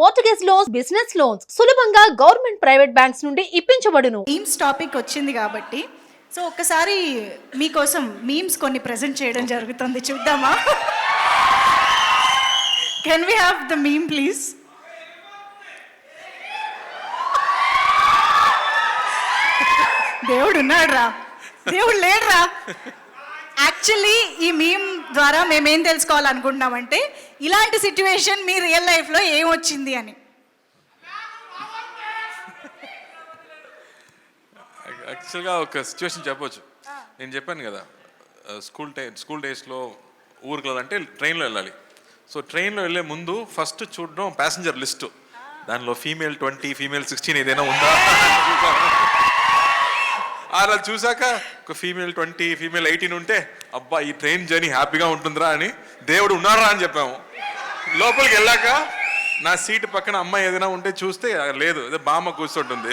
Mortgage loans business loans సులభంగా government private banks నుండి ఇప్పించబడును. మీమ్స్ టాపిక్ వచ్చింది కాబట్టి సో ఒక్కసారి మీకోసం మీమ్స్ కొన్ని ప్రజెంట్ చేయడం జరుగుతుంది. చూద్దామా? Can we have the meme please దేవుడు ఉన్నాడు రా దేవుడు లేడురా. యాక్చువల్లీ ఈ మీమ్ ద్వారా మేమేం తెలుసుకోవాలనుకుంటున్నామంటే ఇలాంటి సిచ్యువేషన్ మీ రియల్ లైఫ్లో ఏం వచ్చింది అని. యాక్చువల్గా ఒక సిచ్యువేషన్ చెప్పొచ్చు. నేను చెప్పాను కదా స్కూల్ టై స్కూల్ డేస్లో ఊరికి వెళ్ళాలంటే ట్రైన్లో వెళ్ళాలి. సో ట్రైన్లో వెళ్ళే ముందు ఫస్ట్ చూడడం ప్యాసింజర్ లిస్టు దానిలో ఫీమేల్ ట్వంటీ ఫీమేల్ సిక్స్టీన్ ఏదైనా ఉందా? అలా చూసాక ఒక ఫీమేల్ ట్వంటీ ఫీమేల్ ఎయిటీన్ ఉంటే అబ్బా ఈ ట్రైన్ జర్నీ హ్యాపీగా ఉంటుందిరా అని దేవుడు ఉన్నారా అని చెప్పాము. లోపలికి వెళ్ళాక నా సీట్ పక్కన అమ్మాయి ఏదైనా ఉంటే చూస్తే లేదు అదే బామ్మ కూర్చుంటుంది.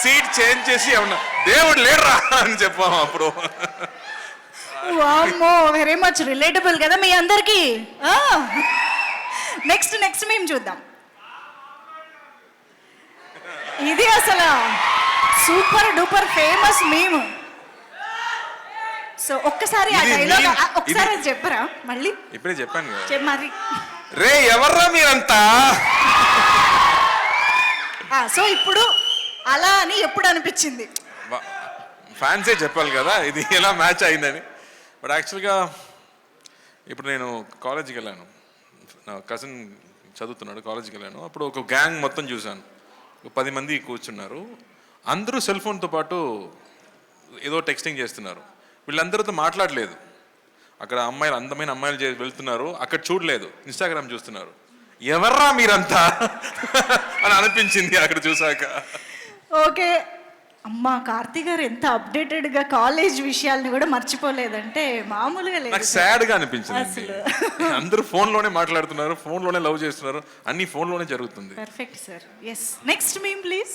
సీట్ చేంజ్ చేసి ఏమన్నా దేవుడు లేడరా అని చెప్పాము అప్పుడు. వామ్మో వెరీ మచ్ రిలేటబుల్ కదా మీ అందరికి. నెక్స్ట్ నెక్స్ట్ మేము చూద్దాం. ఇది అసలు సూపర్ డూపర్ ఫేమస్ మేము. సో ఒక్కసారి ఆ ఇది డైలాగ్ meme. అది చెప్పరా? మళ్ళీ? ఇప్పుడే చెప్పాను కదా. చెప్ మరి. రే ఎవర్రా మీరంతా? సో ఇప్పుడు అలా అని ఎప్పుడు అనిపించింది? ఫ్యాన్సే చెప్పాలి కదా ఇది ఎలా మ్యాచ్ అయిందని. బట్ యాక్చువల్గా ఇప్పుడు నేను కాలేజీకి వెళ్ళాను. నా కజిన్ చదువుతున్నాడు కాలేజీకి వెళ్ళాను. అప్పుడు ఒక గ్యాంగ్ మొత్తం చూశాను. ఒక పది మంది కూర్చున్నారు. అందరూ సెల్ ఫోన్తో పాటు ఏదో టెక్స్టింగ్ చేస్తున్నారు. వీళ్ళందరితో మాట్లాడలేదు. అక్కడ అమ్మాయిలు అందమైన అమ్మాయిలు వెళ్తున్నారు. అక్కడ చూడలేదు. ఇన్స్టాగ్రామ్ చూస్తున్నారు. ఎవర్రా మీరంతా? అని అనిపించింది అక్కడ చూసాక ఓకే. అమ్మా కార్తీ గారు ఎంత అప్డేటెడ్గా కాలేజ్ విషయాల్ని కూడా మర్చిపోలేదంటే మామూలుగా లేదు. నాకు సాడ్గా అనిపించింది. అసలు. అందరూ ఫోన్లోనే మాట్లాడుతున్నారు ఫోన్లోనే లవ్ చేస్తున్నారు. అన్ని ఫోన్లోనే జరుగుతుంది. Perfect sir yes next meme please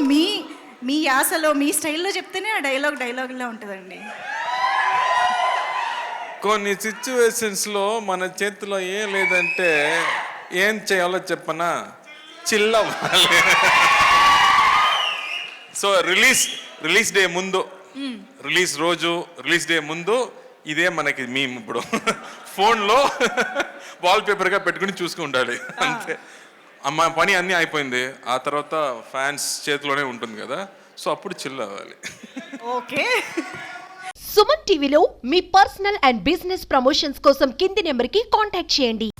మీ మీ యాసలో మీ స్టైల్లో చెప్తేనే ఆ డైలాగ్ డైలాగ్లో ఉంటుందండి. కొన్ని సిచ్యువేషన్స్లో మన చేతిలో ఏం లేదంటే ఏం చేయాలో చెప్పనా? చిల్ అవ్వాలి. సో రిలీజ్ రిలీజ్ డే ముందు రిలీజ్ రోజు రిలీజ్ డే ముందు ఇదే మనకి మేము ఇప్పుడు. ఫోన్లో వాల్ పేపర్గా పెట్టుకుని చూసుకుని ఉండాలి అంతే. అమ్మ పని అన్నీ అయిపోయింది. ఆ తర్వాత ఫ్యాన్స్ చేతిలోనే ఉంటుంది కదా. సో అప్పుడు చిల్ అవ్వాలి. ఓకే. సుమన్ టీవీలో మీ పర్సనల్ అండ్ బిజినెస్ ప్రమోషన్స్ కోసం కింది నెంబర్కి కాంటాక్ట్ చేయండి.